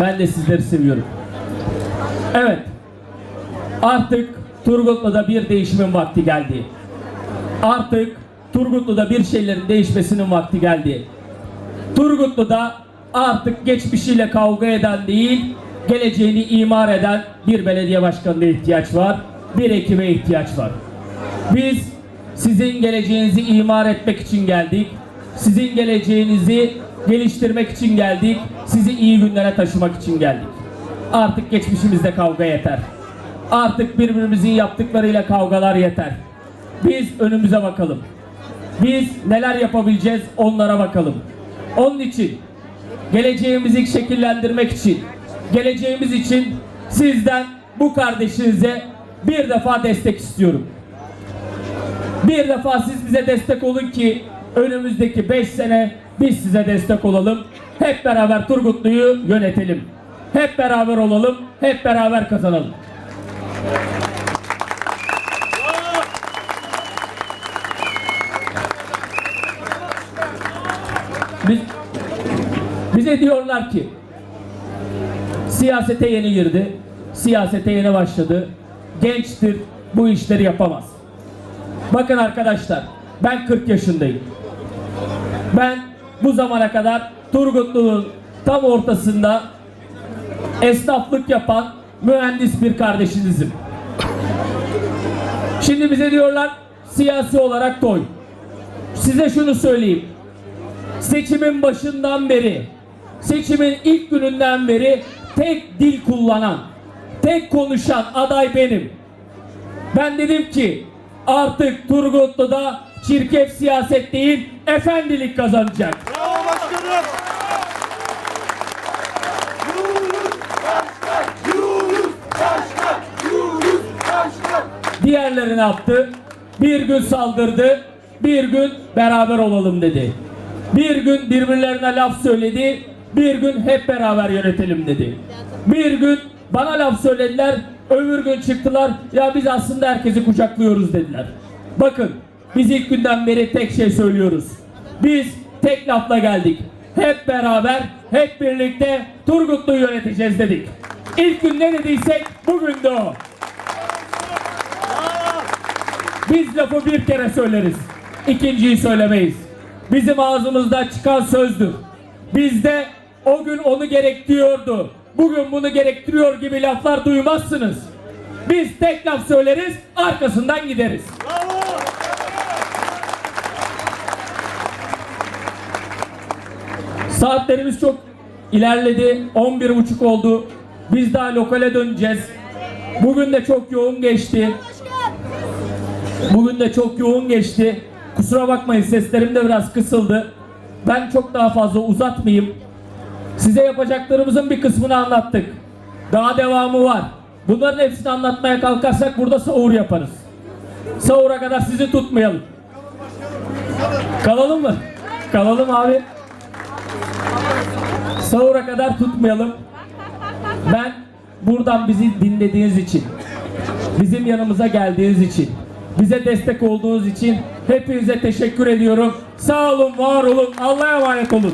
Ben de sizleri seviyorum. Evet. Artık Turgutlu'da bir değişimin vakti geldi. Artık Turgutlu'da bir şeylerin değişmesinin vakti geldi. Turgutlu'da artık geçmişiyle kavga eden değil, geleceğini imar eden bir belediye başkanına ihtiyaç var, bir ekibe ihtiyaç var. Biz sizin geleceğinizi imar etmek için geldik. Sizin geleceğinizi geliştirmek için geldik. Sizi iyi günlere taşımak için geldik. Artık geçmişimizde kavga yeter. Artık birbirimizin yaptıklarıyla kavgalar yeter. Biz önümüze bakalım. Biz neler yapabileceğiz onlara bakalım. Onun için geleceğimizi şekillendirmek için, geleceğimiz için sizden bu kardeşinize bir defa destek istiyorum. Bir defa siz bize destek olun ki önümüzdeki 5 sene biz size destek olalım. Hep beraber Turgutlu'yu yönetelim. Hep beraber olalım, hep beraber kazanalım. Biz, bize diyorlar ki siyasete yeni girdi, siyasete yeni başladı, gençtir, bu işleri yapamaz. Bakın arkadaşlar, ben 40 yaşındayım. Ben bu zamana kadar Turgutlu'nun tam ortasında esnaflık yapan mühendis bir kardeşinizim. Şimdi bize diyorlar siyasi olarak doy. Size şunu söyleyeyim. Seçimin başından beri, seçimin ilk gününden beri tek dil kullanan, tek konuşan aday benim. Ben dedim ki artık Turgutlu'da çirkef siyaset değil efendilik kazanacak. Bravo başkanım. Diğerleri ne yaptı? Bir gün saldırdı, bir gün beraber olalım dedi. Bir gün birbirlerine laf söyledi, bir gün hep beraber yönetelim dedi. Bir gün bana laf söylediler, öbür gün çıktılar, ya biz aslında herkesi kucaklıyoruz dediler. Bakın, biz ilk günden beri tek şey söylüyoruz. Biz tek lafla geldik. Hep beraber, hep birlikte Turgutlu'yu yöneteceğiz dedik. İlk gün ne dediysek bugün de o. Biz lafı bir kere söyleriz. ikinciyi söylemeyiz. Bizim ağzımızda çıkan sözdür. Bizde o gün onu gerektiriyordu. Bugün bunu gerektiriyor gibi laflar duymazsınız. Biz tek laf söyleriz, arkasından gideriz. Bravo. Saatlerimiz çok ilerledi. 11.30 oldu. Biz daha lokale döneceğiz. Bugün de çok yoğun geçti. Bugün de çok yoğun geçti. Kusura bakmayın seslerim de biraz kısıldı. Ben çok daha fazla uzatmayayım. Size yapacaklarımızın bir kısmını anlattık. Daha devamı var. Bunların hepsini anlatmaya kalkarsak burada sahur yaparız. Sahura kadar sizi tutmayalım. Kalalım mı? Kalalım abi. Sahura kadar tutmayalım. Ben buradan bizi dinlediğiniz için, bizim yanımıza geldiğiniz için, bize destek olduğunuz için hepinize teşekkür ediyorum. Sağ olun, var olun, Allah'a emanet olun.